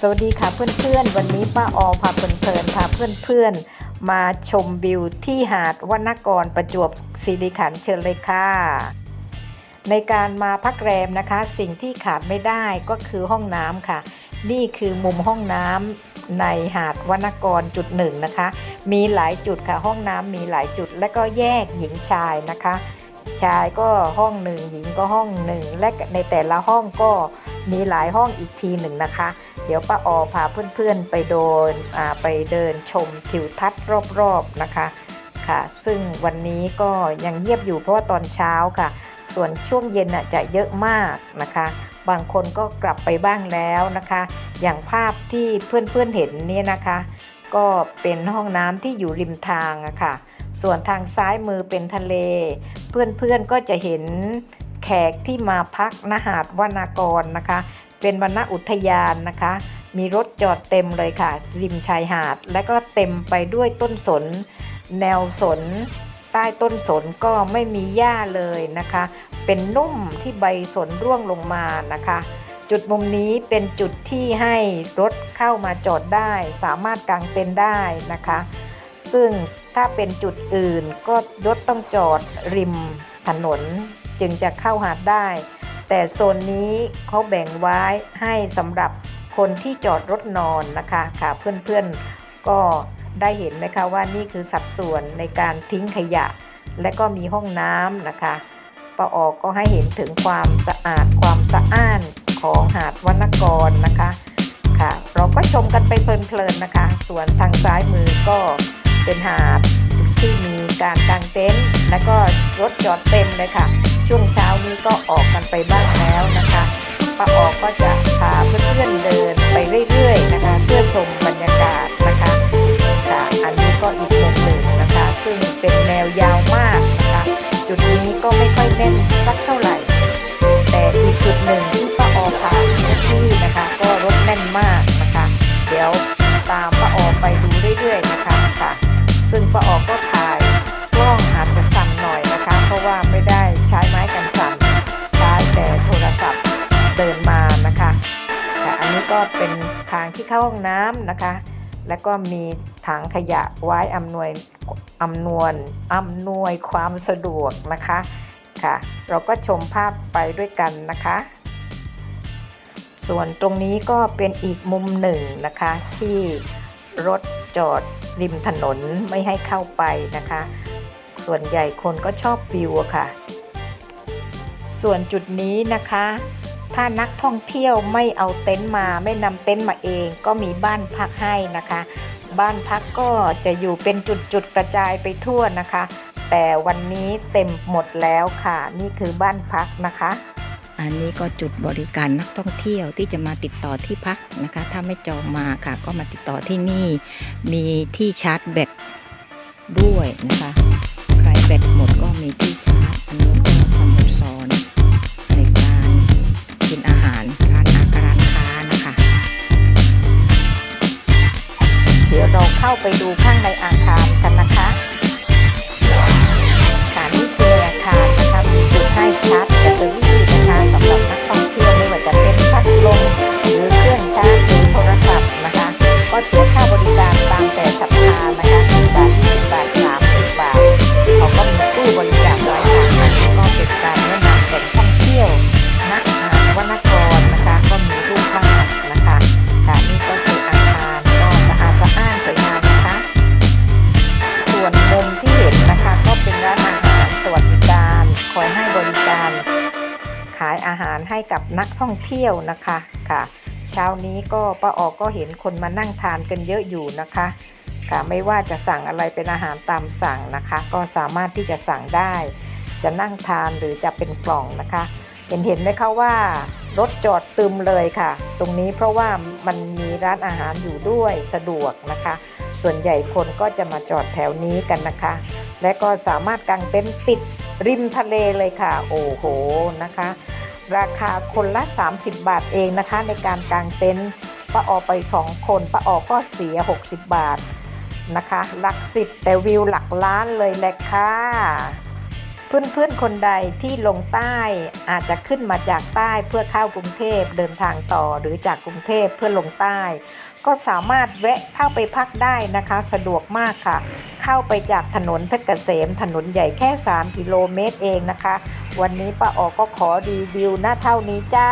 สวัสดีค่ะเพื่อนๆ วันนี้ป้าออพาเพลินๆพาเพื่อนๆ มาชมวิวที่หาดวนกรประจวบศิริขันธ์เชิญเลยค่ะ ในการมาพักแรมนะคะ สิ่งที่ขาดไม่ได้ก็คือห้องน้ำค่ะ นี่คือมุมห้องน้ำในหาดวนกรจุดหนึ่งนะคะ มีหลายจุดค่ะห้องน้ำมีหลายจุด และก็แยกหญิงชายนะคะ ชายก็ห้องหนึ่งหญิงก็ห้องหนึ่งและในแต่ละห้องก็ มีหลายห้องอีกทีหนึ่งนะคะ เดี๋ยวป้าออพาเพื่อนๆไปโดนไปเดินชมทิวทัศน์รอบๆนะคะค่ะ ซึ่งวันนี้ก็ยังเยียบอยู่เพราะว่าตอนเช้าค่ะ ส่วนช่วงเย็นจะเยอะมากนะคะ บางคนก็กลับไปบ้างแล้วนะคะ อย่างภาพที่เพื่อนๆเห็นนี่นะคะ ก็เป็นห้องน้ำที่อยู่ริมทางอะค่ะ ส่วนทางซ้ายมือเป็นทะเล เพื่อนๆก็จะเห็น แขกที่มาพักนหาดวนากรนะคะ เป็นวรรณอุทยานนะคะ มีรถจอดเต็มเลยค่ะ ริมชายหาด และก็เต็มไปด้วยต้นสน แนวสน ใต้ต้นสนก็ไม่มีหญ้าเลยนะคะ เป็นนุ่มที่ใบสนร่วงลงมานะคะ จุดมุมนี้เป็นจุดที่ให้รถเข้ามาจอดได้ สามารถกางเต็นท์ได้นะคะ ซึ่งถ้าเป็นจุดอื่นก็รถต้องจอดริมถนน จึงจะเข้าหาดได้ แต่โซนนี้เขาแบ่งไว้ให้สำหรับคนที่จอดรถนอนนะคะค่ะเพื่อนๆก็ได้เห็นไหมคะว่านี่คือสัดส่วนในการทิ้งขยะ และก็มีห้องน้ำนะคะปออกก็ให้เห็นถึงความสะอาดความสะอ้านของหาดวนกรนะคะค่ะ เราก็ชมกันไปเพลินๆนะคะ ส่วนทางซ้ายมือก็เป็นหาด ที่มีการกางเต็นท์และก็รถจอดเต็มเลยค่ะ ช่วงเช้านี้ก็ออกกันไปบ้างแล้วนะคะป้าออกก็จะพาเพื่อนๆเดินไปเรื่อยๆนะคะ เพื่อชมบรรยากาศนะคะค่ะอันนี้ก็อีกมุมหนึ่งนะคะ ซึ่งเป็นแนวยาวมากนะคะ จุดนี้ก็ไม่ค่อยแน่นสักเท่าไหร่ แต่อีกจุดหนึ่งที่ป้าออพาที่นะคะ ก็รถแน่นมากนะคะ เดี๋ยวตามป้าออไปดูเรื่อยๆนะคะค่ะ ซึ่งป้าออก็ เดินมานะคะค่ะอันนี้ก็เป็นทางที่เข้าห้องน้ำนะคะ แล้วก็มีถังขยะไว้อำนวยอำนวยอำนวยความสะดวกนะคะค่ะ เราก็ชมภาพไปด้วยกันนะคะ ส่วนตรงนี้ก็เป็นอีกมุมหนึ่งนะคะ ที่รถจอดริมถนนไม่ให้เข้าไปนะคะ ส่วนใหญ่คนก็ชอบวิวค่ะ ส่วนจุดนี้นะคะ ถ้านักท่องเที่ยวไม่เอาเต็นท์มาไม่นำเต็นท์มาเอง ก็มีบ้านพักให้นะคะ บ้านพักก็จะอยู่เป็นจุดๆกระจายไปทั่วนะคะ แต่วันนี้เต็มหมดแล้วค่ะ นี่คือบ้านพักนะคะ อันนี้ก็จุดบริการนักท่องเที่ยวที่จะมาติดต่อที่พักนะคะ ถ้าไม่จองมาค่ะ ก็มาติดต่อที่นี่ มีที่ชาร์จแบตด้วยนะคะ ใครแบตหมดก็มีที่ชาร์จอันนี้ายอาหารให้กับนักท่องเที่ยวนะคะค่ะ เช้านี้ก็ป้าออกก็เห็นคนมานั่งทานกันเยอะอยู่นะคะค่ะไม่ว่าจะสั่งอะไรเป็นอาหารตามสั่งนะคะ ก็สามารถที่จะสั่งได้ จะนั่งทานหรือจะเป็นกล่องนะคะ เห็นเห็นไหมคะว่ารถจอดตึมเลยค่ะ ตรงนี้เพราะว่ามันมีร้านอาหารอยู่ด้วยสะดวกนะคะ ส่วนใหญ่คนก็จะมาจอดแถวนี้กันนะคะ และก็สามารถกางเต็นท์ติดริมทะเลเลยค่ะ โอ้โหนะคะ ราคาคนละ 30 บาทเองนะคะในการกางเต็นท์ป้าออกไป 2 คนป้าออกก็เสีย 60 บาทนะคะ หลักสิบแต่วิวหลักล้านเลยแหละค่ะ เพื่อนๆคนใดที่ลงใต้อาจจะขึ้นมาจากใต้เพื่อเข้ากรุงเทพเดินทางต่อหรือจากกรุงเทพเพื่อลงใต้ ก็สามารถแวะเข้าไปพักได้นะคะ สะดวกมากค่ะ เข้าไปจากถนนเพชรเกษม ถนนใหญ่แค่ 3 กิโลเมตรเองนะคะ วันนี้ป้าออก็ขอรีวิวหน้าเท่านี้จ้า